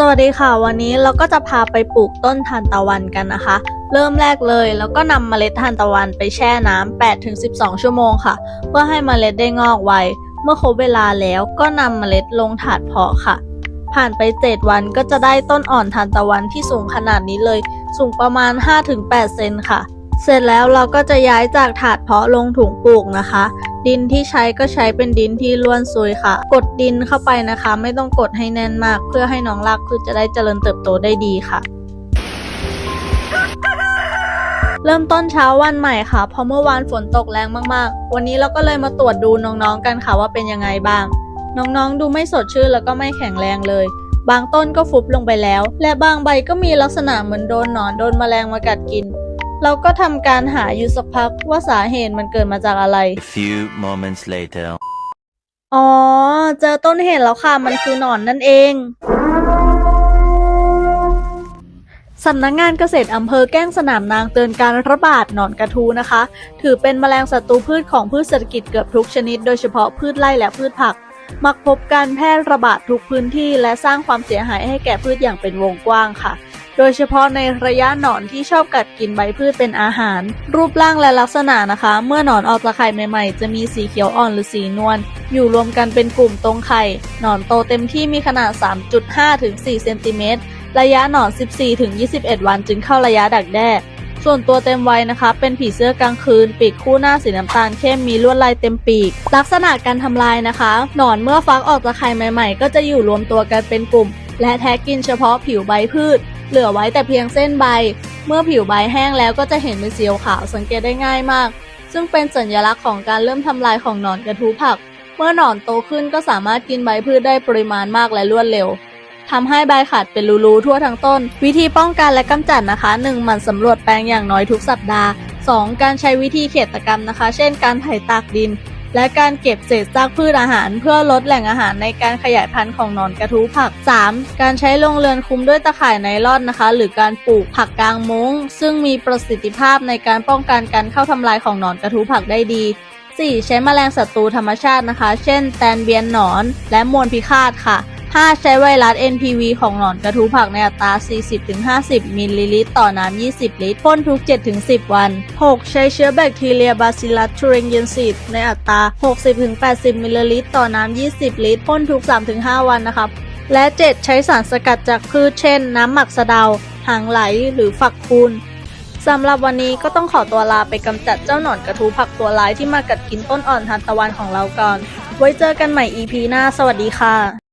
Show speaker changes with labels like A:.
A: สวัสดีค่ะ วันนี้เราก็จะพาไปปลูกต้นทานตะวันกันนะคะ เริ่มแรกเลยแล้วก็นำเมล็ดทานตะวันไปแช่น้ำ8-12 ชั่วโมงค่ะ เพื่อให้เมล็ดได้งอกไว เมื่อครบเวลาแล้วก็นำเมล็ดลงถาดเพาะค่ะ ผ่านไป 7 วันก็จะได้ต้นอ่อนทานตะวันที่สูงขนาดนี้เลย สูงประมาณ 5-8 เซนค่ะ เสร็จแล้วเราก็จะย้ายจากถาดเพาะลงถุงปลูกนะคะดินที่ใช้ก็ใช้เป็นดินที่ร่วนซุยค่ะ กดดินเข้าไปนะคะ ไม่ต้องกดให้แน่นมาก เพื่อให้น้องรากพืชจะได้เจริญเติบโตได้ดีค่ะเริ่มต้นเช้าวันใหม่ค่ะ เพราะเมื่อวานฝนตกแรงมากๆ วันนี้เราก็เลยมาตรวจดูน้องๆกันค่ะว่าเป็นยังไงบ้าง น้องๆ ดูไม่สดชื่นแล้วก็ไม่แข็งแรงเลย บางต้นก็ฟุบลงไปแล้ว และบางใบก็มีลักษณะเหมือนโดนหนอนโดนแมลงมากัดกิน เราก็ทำการหาอยู่สักพักว่าสาเหตุมันเกิดมาจากอะไร
B: A few moments later.
A: อ๋อ เจอต้นเหตุแล้วค่ะ มันคือหนอนนั่นเอง สำนักงานเกษตรอำเภอแก้งสนามนางเตือนการระบาดหนอนกระทูนะคะ ถือเป็นแมลงศัตรูพืชของพืชเศรษฐกิจเกือบทุกชนิด โดยเฉพาะพืชไร่และพืชผัก มักพบการแพร่ระบาดทุกพื้นที่ และสร้างความเสียหายให้แก่พืชอย่างเป็นวงกว้างค่ะ โดยเฉพาะในระยะหนอนที่ชอบกัดกินใบพืชเป็นอาหาร รูปร่างและลักษณะนะคะ เมื่อหนอนออกจากไข่ใหม่ๆ จะมีสีเขียวอ่อนหรือสีนวลอยู่รวมกันเป็นกลุ่มตรงไข่หนอนโตเต็มที่มีขนาด 3.5ถึง4เซนติเมตรระยะหนอน 14ถึง21 วันจึงเข้าระยะดักแด้ส่วนตัวเต็มวัยนะคะ เป็นผีเสื้อกลางคืน ปีกคู่หน้าสีน้ำตาลเข้มมีลวดลายเต็มปีก ลักษณะการทำลายนะคะ หนอนเมื่อฟักออกจากไข่ใหม่ๆ ก็จะอยู่รวมตัวกันเป็นกลุ่ม และแทะกินเฉพาะผิวใบพืช เหลือไว้แต่เพียงเส้นใบ เมื่อผิวใบแห้งแล้วก็จะเห็นเป็นสีขาวสังเกตได้ง่ายมาก ซึ่งเป็นสัญลักษณ์ของการเริ่มทำลายของหนอนกระทู้ผัก เมื่อหนอนโตขึ้นก็สามารถกินใบพืชได้ปริมาณมากและรวดเร็วทำให้ใบขาดเป็นรูๆทั่วทั้งต้น วิธีป้องกันและกำจัดนะคะ 1. หมั่นสำรวจแปลงอย่างน้อยทุกสัปดาห์ 2. การใช้วิธีเขตกรรมนะคะ เช่น การไถตากดิน และการเก็บเศษซากพืชอาหาร เพื่อลดแหล่งอาหารในการขยายพันธุ์ของหนอนกระทู้ผัก 3. การใช้โรงเรือนคุมด้วยตะข่ายไนลอนนะคะ หรือการปลูกผักกลางมุ้ง ซึ่งมีประสิทธิภาพในการป้องกันการเข้าทำลายของหนอนกระทู้ผักได้ดี 4. ใช้แมลงศัตรูธรรมชาตินะคะ เช่น แตนเบียนหนอน และมวลพิฆาตค่ะ 5. ใช้ไวรัส NPV ของหนอนกระทู้ผักในอัตรา 40-50 มิลลิลิตรต่อน้ำ 20 ลิตรพ่นทุก 7-10 วัน 6. ใช้เชื้อแบคทีเรียบาซิลัสทูเรงเยนซิสในอัตรา 60-80 มิลลิลิตรต่อน้ำ 20 ลิตรพ่นทุก 3-5 วันนะครับ และ 7. ใช้สารสกัดจากพืชเช่น น้ำหมักสะเดา หางไหลหรือฝักคูณสำหรับวันนี้ก็ต้องขอตัวลาไปกำจัดเจ้าหนอนกระทู้ผักตัวร้ายที่มากัดกินต้นอ่อนทานตะวันของเราก่อน ไว้เจอกันใหม่ EP หน้า สวัสดีค่ะ